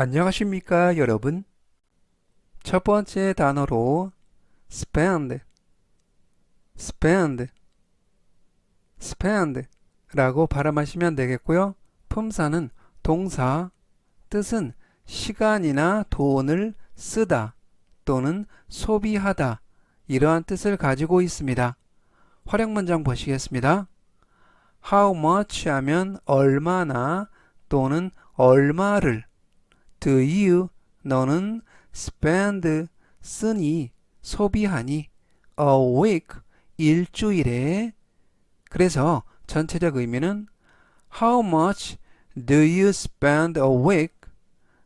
안녕하십니까 여러분. 첫 번째 단어로 spend spend spend 라고 발음하시면 되겠고요. 품사는 동사 뜻은 시간이나 돈을 쓰다 또는 소비하다 이러한 뜻을 가지고 있습니다. 활용 문장 보시겠습니다. How much 하면 얼마나 또는 얼마를 do you 너는 spend 쓰니 소비하니 a week 일주일에 그래서 전체적 의미는 how much do you spend a week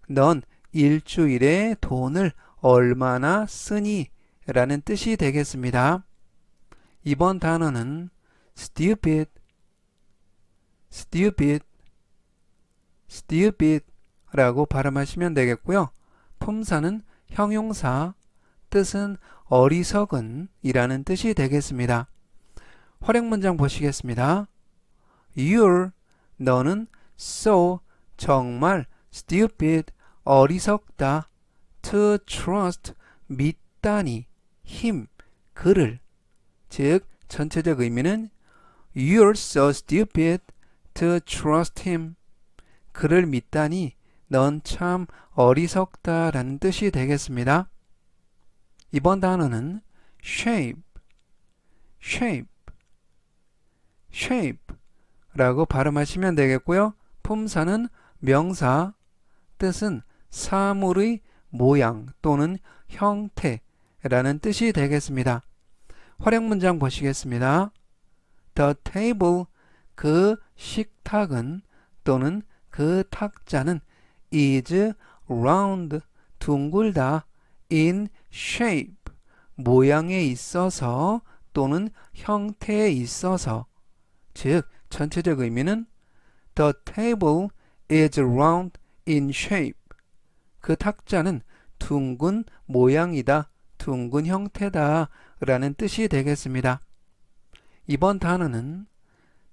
넌 일주일에 돈을 얼마나 쓰니 라는 뜻이 되겠습니다. 이번 단어는 stupid stupid stupid 라고 발음하시면 되겠고요. 품사는 형용사, 뜻은 어리석은 이라는 뜻이 되겠습니다. 활용 문장 보시겠습니다. You're, 너는 so, 정말 stupid, 어리석다. to trust, 믿다니, 힘, 그를. 즉, 전체적 의미는 You're so stupid to trust him. 그를 믿다니 넌 참 어리석다 라는 뜻이 되겠습니다. 이번 단어는 shape, shape, shape 라고 발음하시면 되겠고요. 품사는 명사, 뜻은 사물의 모양 또는 형태라는 뜻이 되겠습니다. 활용 문장 보시겠습니다. The table, 그 식탁은 또는 그 탁자는 is round 둥글다 in shape. 모양에 있어서 또는 형태에 있어서. 즉 전체적 의미는 the table is round in shape. 그 탁자는 둥근 모양이다 둥근 형태다 라는 뜻이 되겠습니다. 이번 단어는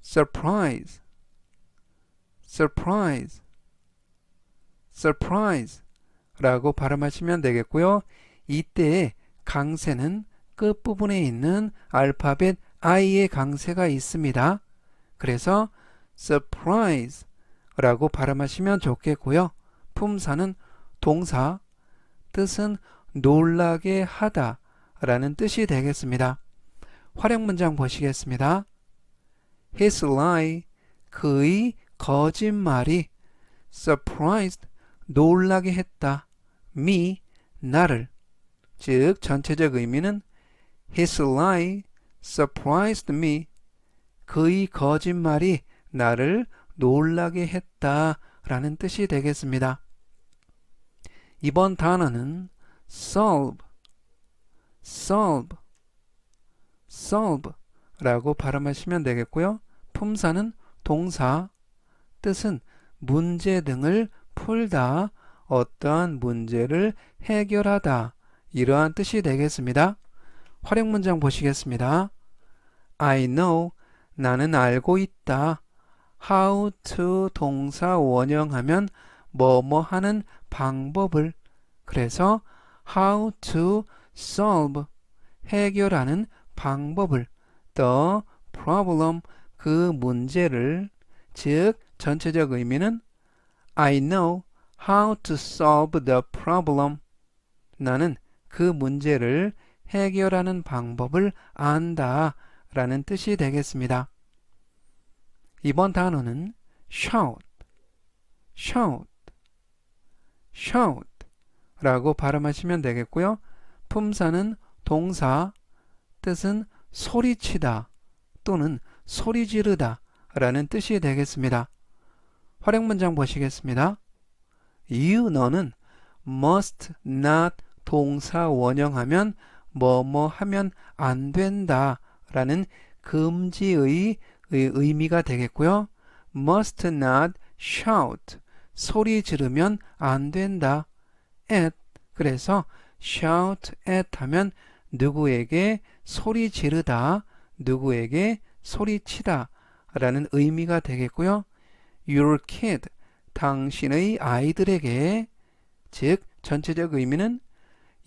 surprise. surprise surprise 라고 발음하시면 되겠고요. 이때의 강세는 끝부분에 있는 알파벳 I의 강세가 있습니다. 그래서 surprise 라고 발음하시면 좋겠고요. 품사는 동사, 뜻은 놀라게 하다 라는 뜻이 되겠습니다. 활용 문장 보시겠습니다. His lie, 그의 거짓말이 surprised, 놀라게 했다. me, 나를. 즉 전체적 의미는 His lie surprised me. 그의 거짓말이 나를 놀라게 했다. 라는 뜻이 되겠습니다. 이번 단어는 solve, solve, solve 라고 발음하시면 되겠고요. 품사는 동사, 뜻은 문제 등을 풀다, 어떠한 문제를 해결하다 이러한 뜻이 되겠습니다. 활용 문장 보시겠습니다. I know 나는 알고 있다. how to 동사 원형하면 뭐뭐 하는 방법을 그래서 how to solve 해결하는 방법을 the problem 그 문제를 즉 전체적 의미는 I know how to solve the problem. 나는 그 문제를 해결하는 방법을 안다 라는 뜻이 되겠습니다. 이번 단어는 shout, shout, shout 라고 발음하시면 되겠고요. 품사는 동사, 뜻은 소리치다 또는 소리 지르다 라는 뜻이 되겠습니다. 활용 문장 보시겠습니다. you 너는 must not 동사 원형하면 뭐뭐 하면 안 된다 라는 금지의 의미가 되겠고요. must not shout 소리 지르면 안 된다. at 그래서 shout at 하면 누구에게 소리 지르다 누구에게 소리치다 라는 의미가 되겠고요. Your kid 당신의 아이들에게 즉 전체적 의미는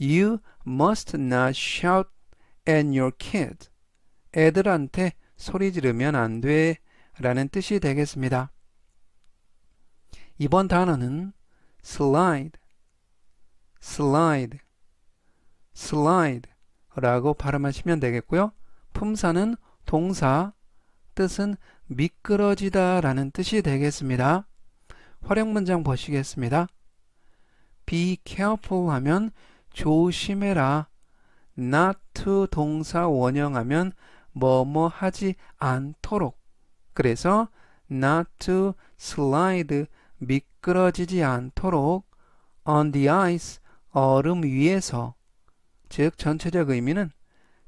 You must not shout at your kid. 애들한테 소리 지르면 안 돼. 라는 뜻이 되겠습니다. 이번 단어는 slide, slide, slide 라고 발음하시면 되겠고요. 품사는 동사, 뜻은 미끄러지다 라는 뜻이 되겠습니다. 활용 문장 보시겠습니다. be careful 하면 조심해라. not to 동사 원형하면 뭐뭐 하지 않도록. 그래서 not to slide 미끄러지지 않도록 on the ice 얼음 위에서 즉 전체적 의미는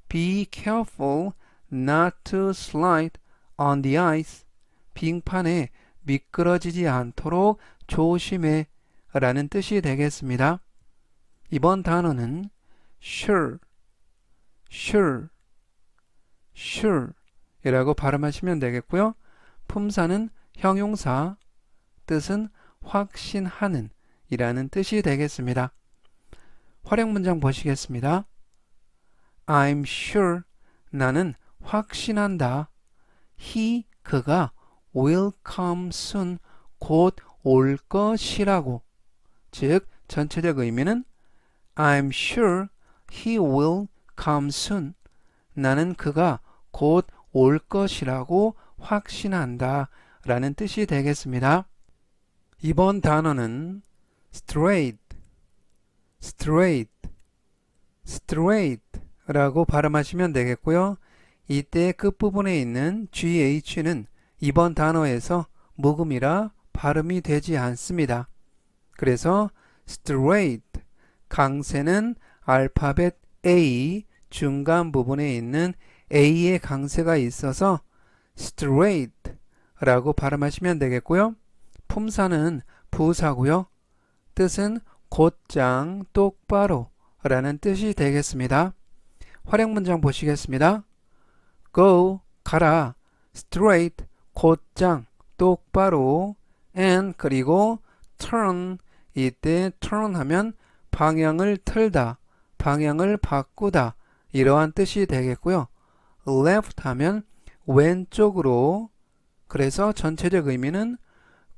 be careful not to slide on the ice 빙판에 미끄러지지 않도록 조심해 라는 뜻이 되겠습니다. 이번 단어는 sure, sure, sure 이라고 발음하시면 되겠고요. 품사는 형용사, 뜻은 확신하는 이라는 뜻이 되겠습니다. 활용 문장 보시겠습니다. I'm sure 나는 확신한다. He 그가 will come soon 곧 올 것이라고 즉 전체적 의미는 I'm sure he will come soon 나는 그가 곧 올 것이라고 확신한다 라는 뜻이 되겠습니다. 이번 단어는 straight, straight, straight 라고 발음하시면 되겠고요. 이때 끝부분에 있는 GH는 이번 단어에서 묵음이라 발음이 되지 않습니다. 그래서 straight, 강세는 알파벳 A 중간 부분에 있는 A의 강세가 있어서 straight 라고 발음하시면 되겠고요. 품사는 부사고요. 뜻은 곧장, 똑바로 라는 뜻이 되겠습니다. 활용 문장 보시겠습니다. Go, 가라, straight, 곧장, 똑바로, and 그리고 turn, 이때 turn 하면 방향을 틀다, 방향을 바꾸다 이러한 뜻이 되겠고요. left 하면 왼쪽으로 그래서 전체적 의미는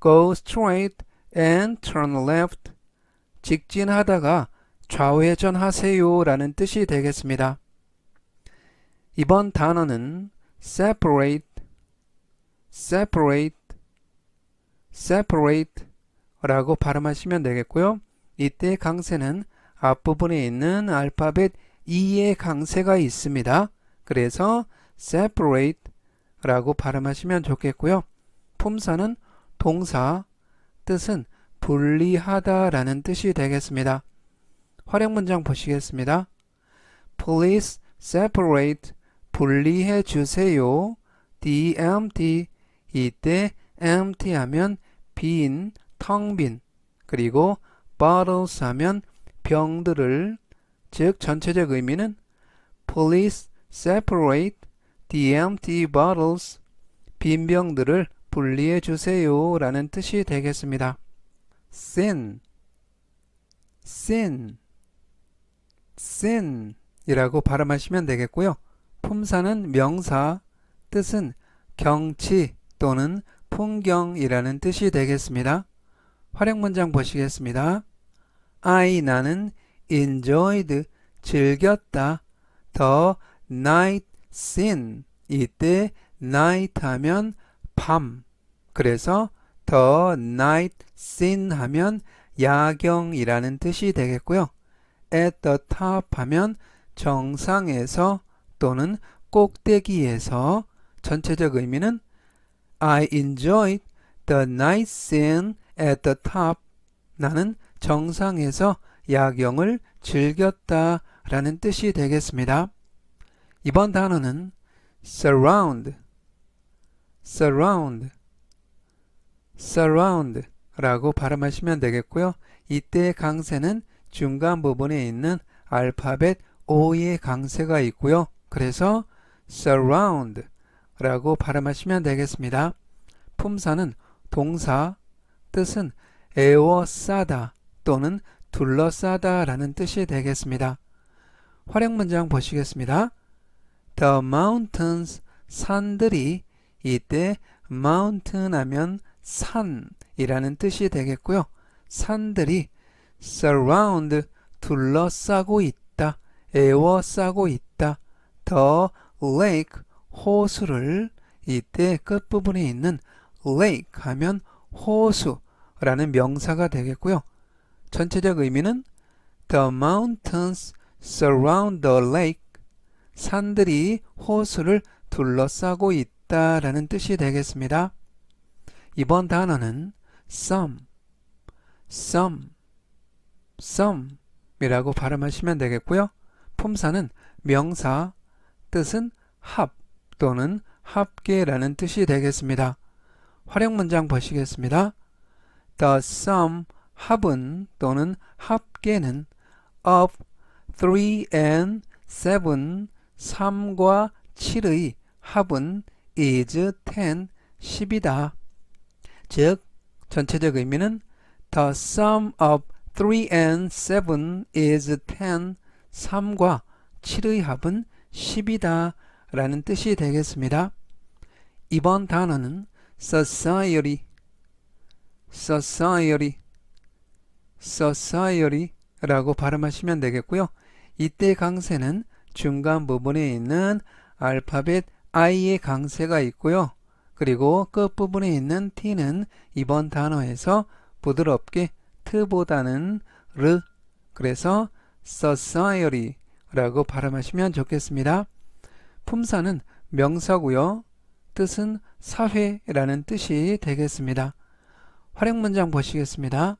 go straight and turn left 직진하다가 좌회전하세요 라는 뜻이 되겠습니다. 이번 단어는 separate, separate, separate 라고 발음하시면 되겠고요. 이때 강세는 앞부분에 있는 알파벳 E의 강세가 있습니다. 그래서 separate 라고 발음하시면 좋겠고요. 품사는 동사, 뜻은 분리하다 라는 뜻이 되겠습니다. 활용 문장 보시겠습니다. Please separate 분리해 주세요. empty 이때 empty 하면 빈, 텅빈 그리고 bottles 하면 병들을 즉 전체적 의미는 Please separate the empty bottles 빈 병들을 분리해 주세요 라는 뜻이 되겠습니다. sin sin sin 이라고 발음하시면 되겠고요. 품사는 명사, 뜻은 경치 또는 풍경이라는 뜻이 되겠습니다. 활용 문장 보시겠습니다. I 나는 enjoyed 즐겼다. the night scene 이때 night 하면 밤 그래서 the night scene 하면 야경이라는 뜻이 되겠고요. at the top 하면 정상에서 또는 꼭대기에서 전체적 의미는 I enjoyed the night scene at the top. 나는 정상에서 야경을 즐겼다 라는 뜻이 되겠습니다. 이번 단어는 surround, surround, surround 라고 발음하시면 되겠고요. 이때 강세는 중간 부분에 있는 알파벳 O의 강세가 있고요. 그래서 surround 라고 발음하시면 되겠습니다. 품사는 동사, 뜻은 에워싸다 또는 둘러싸다 라는 뜻이 되겠습니다. 활용 문장 보시겠습니다. The mountains, 산들이 이때 mountain 하면 산이라는 뜻이 되겠고요. 산들이 surround, 둘러싸고 있다, 에워싸고 있다. The lake, 호수를 이때 끝부분에 있는 lake 하면 호수라는 명사가 되겠고요. 전체적 의미는 The mountains surround the lake. 산들이 호수를 둘러싸고 있다라는 뜻이 되겠습니다. 이번 단어는 some, some, some 이라고 발음하시면 되겠고요. 품사는 명사, 뜻은 합 또는 합계라는 뜻이 되겠습니다. 활용 문장 보시겠습니다. The sum 합은 또는 합계는 of 3 and 7 3과 7의 합은 is 10 10이다. 즉 전체적 의미는 the sum of 3 and 7 is 10 3과 7의 합은 10이다 라는 뜻이 되겠습니다. 이번 단어는 society, society, society 라고 발음하시면 되겠고요. 이때 강세는 중간 부분에 있는 알파벳 I의 강세가 있고요. 그리고 끝부분에 있는 T는 이번 단어에서 부드럽게 트보다는 르 그래서 society 라고 발음하시면 좋겠습니다. 품사는 명사고요. 뜻은 사회라는 뜻이 되겠습니다. 활용 문장 보시겠습니다.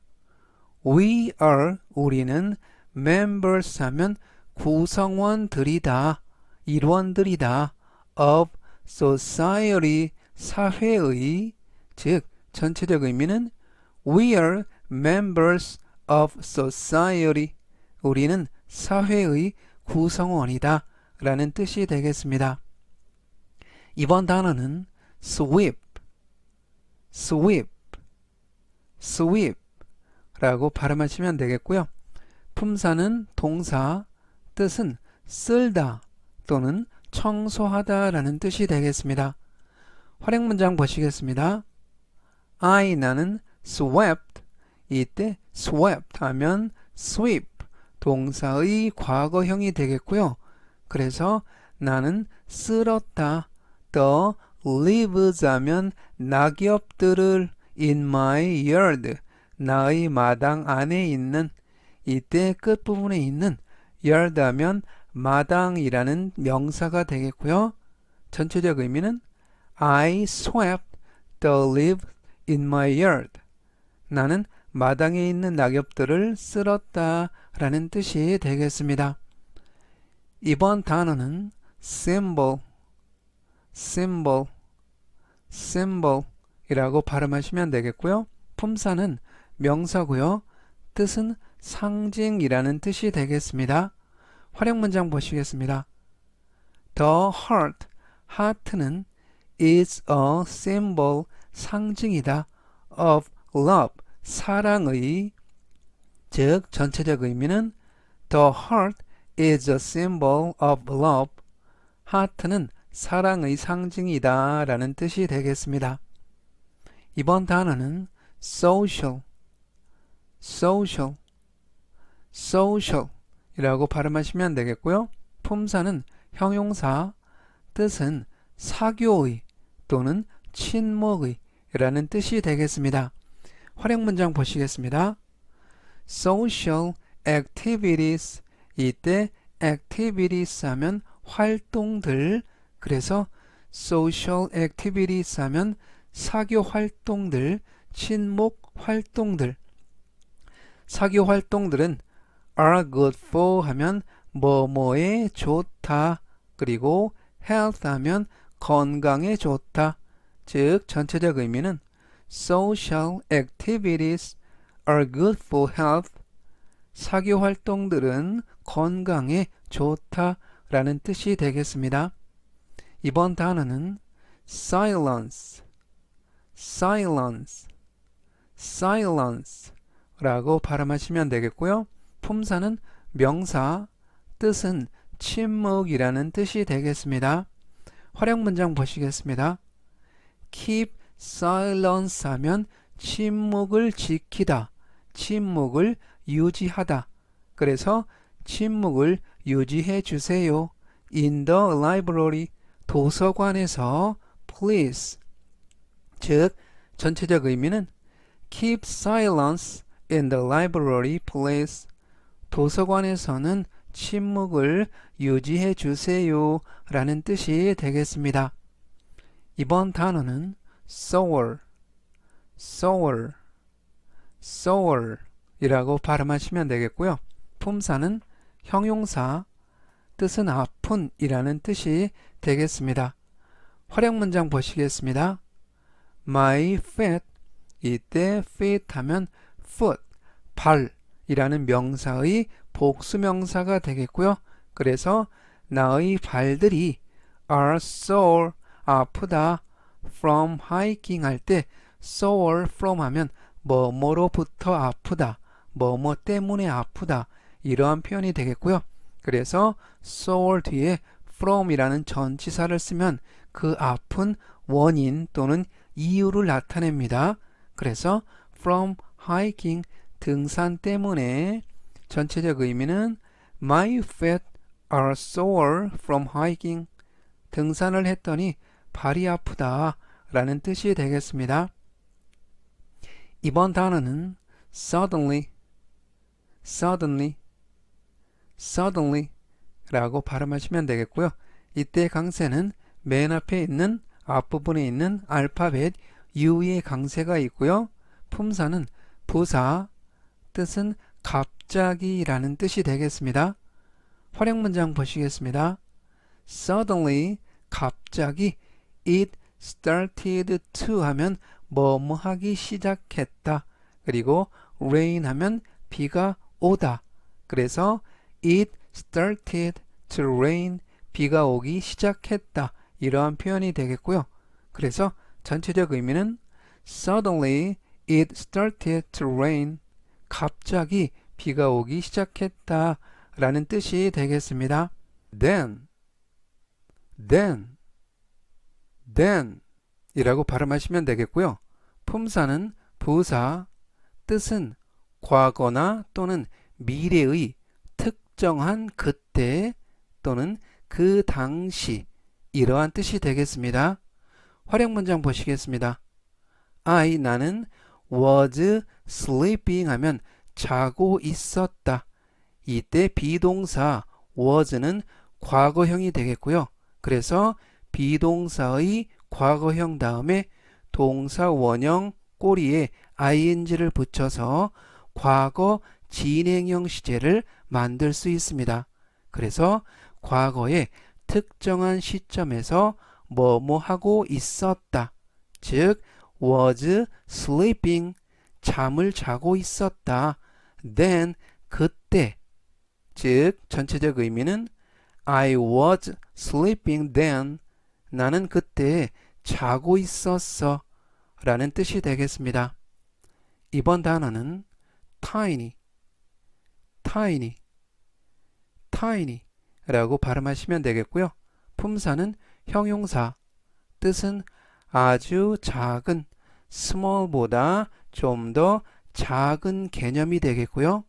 We are 우리는 members 하면 구성원들이다. 일원들이다. of society 사회의 즉 전체적 의미는 We are members of society 우리는 사회의 구성원이다 라는 뜻이 되겠습니다. 이번 단어는 sweep, sweep, sweep 라고 발음하시면 되겠고요. 품사는 동사, 뜻은 쓸다 또는 청소하다 라는 뜻이 되겠습니다. 활용 문장 보시겠습니다. I 나는 swept 이때 swept 하면 sweep 동사의 과거형이 되겠고요. 그래서 나는 쓸었다. The leaves 하면 낙엽들을 in my yard 나의 마당 안에 있는 이때 끝부분에 있는 yard 하면 마당이라는 명사가 되겠고요. 전체적 의미는 I swept the leaves in my yard. 나는 마당에 있는 낙엽들을 쓸었다 라는 뜻이 되겠습니다. 이번 단어는 symbol, symbol, symbol 이라고 발음하시면 되겠고요. 품사는 명사고요. 뜻은 상징이라는 뜻이 되겠습니다. 활용 문장 보시겠습니다. The heart, 하트는 is a symbol, 상징이다. of love, 사랑의 즉 전체적 의미는 The heart is a symbol of love. 하트는 사랑의 상징이다 라는 뜻이 되겠습니다. 이번 단어는 social, social, social 이라고 발음하시면 되겠고요. 품사는 형용사, 뜻은 사교의 또는 친목의 라는 뜻이 되겠습니다. 활용 문장 보시겠습니다. Social activities 이때 activities 하면 활동들 그래서 social activities 하면 사교 활동들, 친목 활동들 사교 활동들은 are good for 하면 뭐뭐에 좋다 그리고 health 하면 건강에 좋다 즉 전체적 의미는 social activities are good for health 사교 활동들은 건강에 좋다라는 뜻이 되겠습니다. 이번 단어는 silence, silence, silence 라고 발음하시면 되겠고요. 품사는 명사, 뜻은 침묵이라는 뜻이 되겠습니다. 활용 문장 보시겠습니다. keep silence 하면 침묵을 지키다, 침묵을 유지하다. 그래서 침묵을 유지해 주세요. in the library, 도서관에서 please. 즉, 전체적 의미는 keep silence in the library, please. 도서관에서는 침묵을 유지해 주세요 라는 뜻이 되겠습니다. 이번 단어는 sour, sour, sour 이라고 발음하시면 되겠고요. 품사는 형용사, 뜻은 아픈 이라는 뜻이 되겠습니다. 활용 문장 보시겠습니다. My feet, 이때 feet 하면 foot, 발 이라는 명사의 복수명사가 되겠고요. 그래서 나의 발들이 are sore, 아프다 from hiking 할 때 sore from 하면 뭐뭐로부터 아프다, 뭐뭐 때문에 아프다 이러한 표현이 되겠고요. 그래서 sore 뒤에 from이라는 전치사를 쓰면 그 아픈 원인 또는 이유를 나타냅니다. 그래서 from hiking 등산 때문에 전체적 의미는 My feet are sore from hiking. 등산을 했더니 발이 아프다 라는 뜻이 되겠습니다. 이번 단어는 suddenly, suddenly, suddenly 라고 발음하시면 되겠고요. 이때 강세는 맨 앞에 있는 앞부분에 있는 알파벳 U의 강세가 있고요. 품사는 부사, 뜻은 갑자기 라는 뜻이 되겠습니다. 활용 문장 보시겠습니다. Suddenly, 갑자기 it started to 하면 뭐뭐 하기 시작했다. 그리고 rain 하면 비가 오다. 그래서 it started to rain 비가 오기 시작했다. 이러한 표현이 되겠고요. 그래서 전체적 의미는 suddenly it started to rain 갑자기 비가 오기 시작했다 라는 뜻이 되겠습니다. then, then, then 이라고 발음하시면 되겠고요. 품사는 부사, 뜻은 과거나 또는 미래의 특정한 그때 또는 그 당시 이러한 뜻이 되겠습니다. 활용 문장 보시겠습니다. I 나는 was sleeping 하면 자고 있었다. 이때 비동사 was는 과거형이 되겠고요. 그래서 비동사의 과거형 다음에 동사 원형 꼬리에 ing를 붙여서 과거 진행형 시제를 만들 수 있습니다. 그래서 과거에 특정한 시점에서 뭐뭐 하고 있었다. 즉 was sleeping 잠을 자고 있었다. then 그때 즉 전체적 의미는 I was sleeping then 나는 그때 자고 있었어 라는 뜻이 되겠습니다. 이번 단어는 tiny, tiny, tiny 라고 발음하시면 되겠고요. 품사는 형용사, 뜻은 아주 작은, small보다 좀 더 작은 개념이 되겠고요.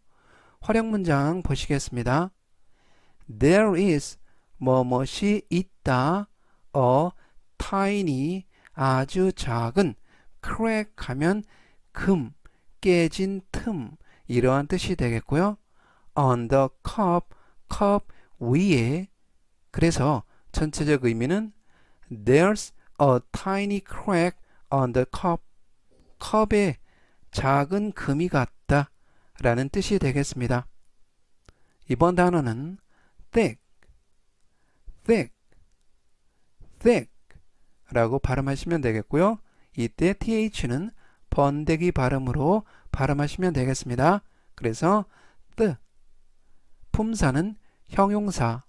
활용 문장 보시겠습니다. There is 뭐뭇이 있다. a tiny 아주 작은 crack 하면 금 깨진 틈 이러한 뜻이 되겠고요. on the cup 컵 위에 그래서 전체적 의미는 there's a tiny crack on the cup 컵에 작은 금이 같다 라는 뜻이 되겠습니다. 이번 단어는 thick, thick, thick 라고 발음하시면 되겠고요. 이때 th는 번데기 발음으로 발음하시면 되겠습니다. 그래서 뜨 품사는 형용사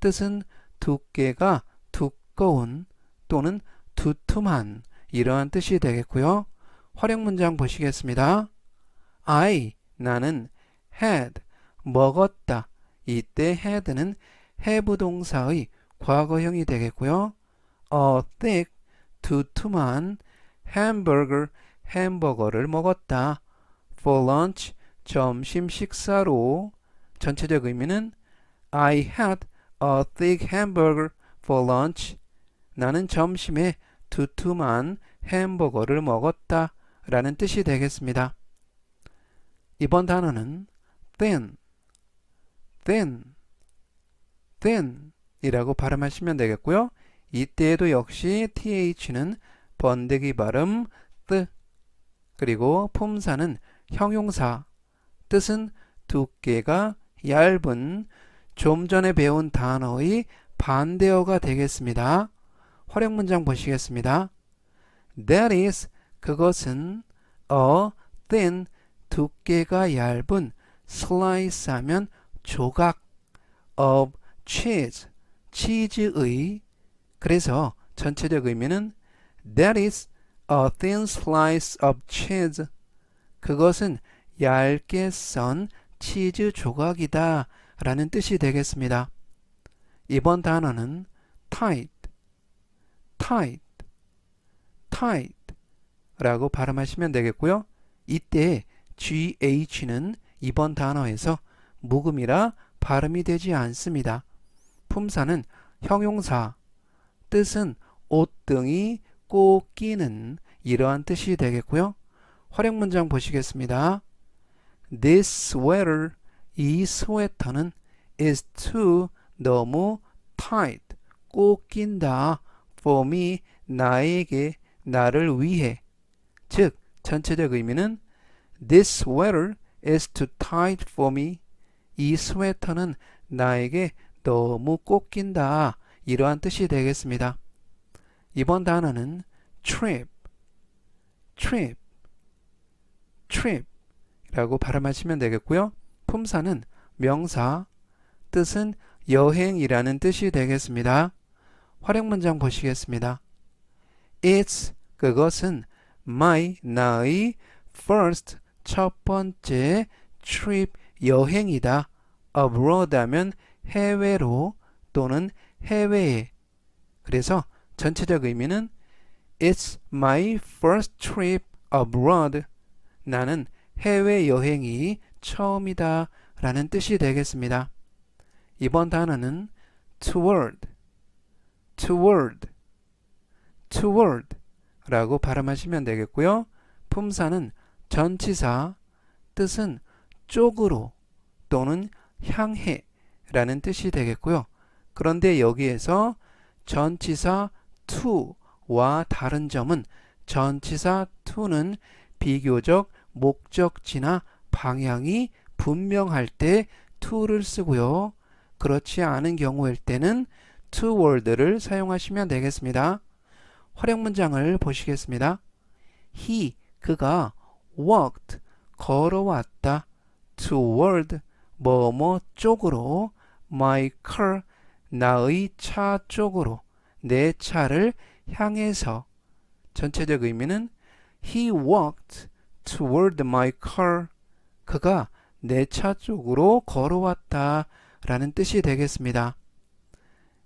뜻은 두께가 두꺼운 또는 두툼한 이러한 뜻이 되겠고요. 활용 문장 보시겠습니다. I 나는 had 먹었다. 이때 had는 have 동사의 과거형이 되겠고요. A thick 두툼한 hamburger 햄버거를 먹었다. For lunch 점심 식사로 전체적 의미는 I had a thick hamburger for lunch. 나는 점심에 두툼한 햄버거를 먹었다. 라는 뜻이 되겠습니다. 이번 단어는 thin, thin, thin 이라고 발음하시면 되겠고요. 이때에도 역시 th는 번데기 발음 뜨 그리고 품사는 형용사 뜻은 두께가 얇은 좀 전에 배운 단어의 반대어가 되겠습니다. 활용 문장 보시겠습니다. That is 그것은 a thin 두께가 얇은 slice 하면 조각 of cheese 치즈의 그래서 전체적 의미는 That is a thin slice of cheese 그것은 얇게 썬 치즈 조각이다 라는 뜻이 되겠습니다. 이번 단어는 tight, tight, tight 라고 발음하시면 되겠고요. 이때 GH는 이번 단어에서 묵음이라 발음이 되지 않습니다. 품사는 형용사, 뜻은 옷등이 꼭 끼는 이러한 뜻이 되겠고요. 활용 문장 보시겠습니다. This sweater, 이 스웨터는 is too, 너무 tight, 꼭 낀다. for me, 나에게, 나를 위해. 즉, 전체적 의미는 This sweater is too tight for me. 이 스웨터는 나에게 너무 꼭 낀다. 이러한 뜻이 되겠습니다. 이번 단어는 trip, trip, trip 라고 발음하시면 되겠고요. 품사는 명사, 뜻은 여행이라는 뜻이 되겠습니다. 활용 문장 보시겠습니다. It's 그것은 my 나의 first 첫 번째 trip 여행이다. abroad 하면 해외로 또는 해외에 그래서 전체적 의미는 It's my first trip abroad. 나는 해외 여행이 처음이다 라는 뜻이 되겠습니다. 이번 단어는 toward, toward, toward 라고 발음하시면 되겠고요. 품사는 전치사, 뜻은 쪽으로 또는 향해 라는 뜻이 되겠고요. 그런데 여기에서 전치사 to와 다른 점은 전치사 to는 비교적 목적지나 방향이 분명할 때 to를 쓰고요. 그렇지 않은 경우일 때는 toward를 사용하시면 되겠습니다. 활용 문장을 보시겠습니다. He, 그가 walked, 걸어왔다. toward, 뭐뭐 쪽으로 my car, 나의 차 쪽으로 내 차를 향해서 전체적 의미는 He walked toward my car. 그가 내 차 쪽으로 걸어왔다 라는 뜻이 되겠습니다.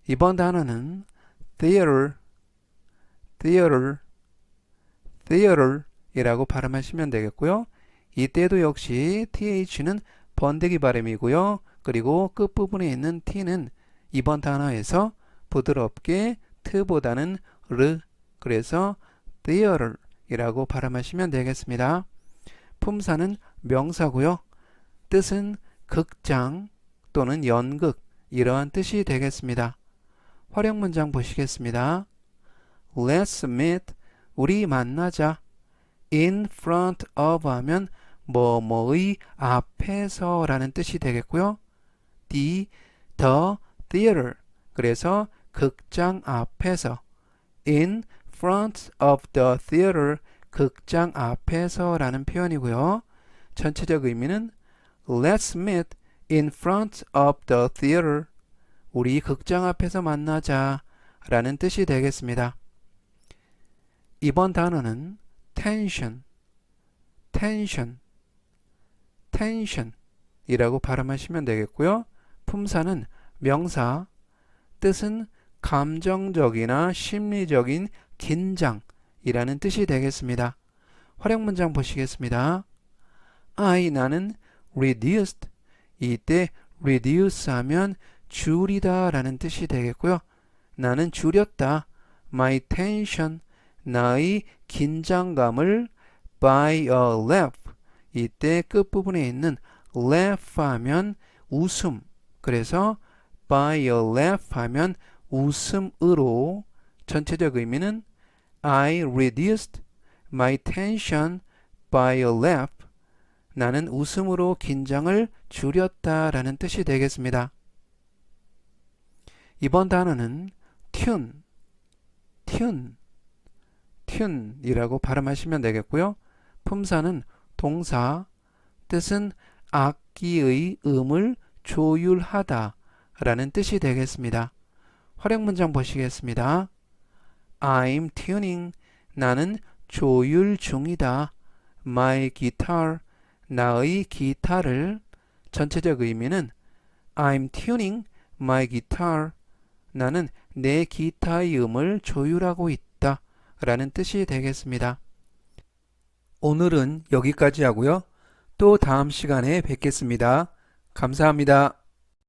이번 단어는 theater, theater, theater 이라고 발음하시면 되겠고요. 이때도 역시 th는 번데기 발음이고요. 그리고 끝부분에 있는 t는 이번 단어에서 부드럽게 트보다는 르 그래서 theater 이라고 발음하시면 되겠습니다. 품사는 명사고요. 뜻은 극장 또는 연극 이러한 뜻이 되겠습니다. 활용 문장 보시겠습니다. Let's meet 우리 만나자 in front of 하면 뭐뭐의 앞에서 라는 뜻이 되겠고요. the, the theater 그래서 극장 앞에서 in front of the theater 극장 앞에서 라는 표현이고요. 전체적 의미는 Let's meet in front of the theater 우리 극장 앞에서 만나자 라는 뜻이 되겠습니다. 이번 단어는 tension, tension, tension 이라고 발음하시면 되겠고요. 품사는 명사, 뜻은 감정적이나 심리적인 긴장이라는 뜻이 되겠습니다. 활용 문장 보시겠습니다. I 나는 reduced 이때 reduce 하면 줄이다 라는 뜻이 되겠고요. 나는 줄였다. My tension 나의 긴장감을 by a laugh 이때 끝부분에 있는 laugh 하면 웃음 그래서 by a laugh 하면 웃음으로 전체적 의미는 I reduced my tension by a laugh 나는 웃음으로 긴장을 줄였다 라는 뜻이 되겠습니다. 이번 단어는 tune, tune, tune이라고 발음하시면 되겠고요. 품사는 동사, 뜻은 악기의 음을 조율하다 라는 뜻이 되겠습니다. 활용 문장 보시겠습니다. I'm tuning. 나는 조율 중이다. My guitar. 나의 기타를 전체적 의미는 I'm tuning my guitar. 나는 내 기타의 음을 조율하고 있다. 라는 뜻이 되겠습니다. 오늘은 여기까지 하고요. 또 다음 시간에 뵙겠습니다. 감사합니다.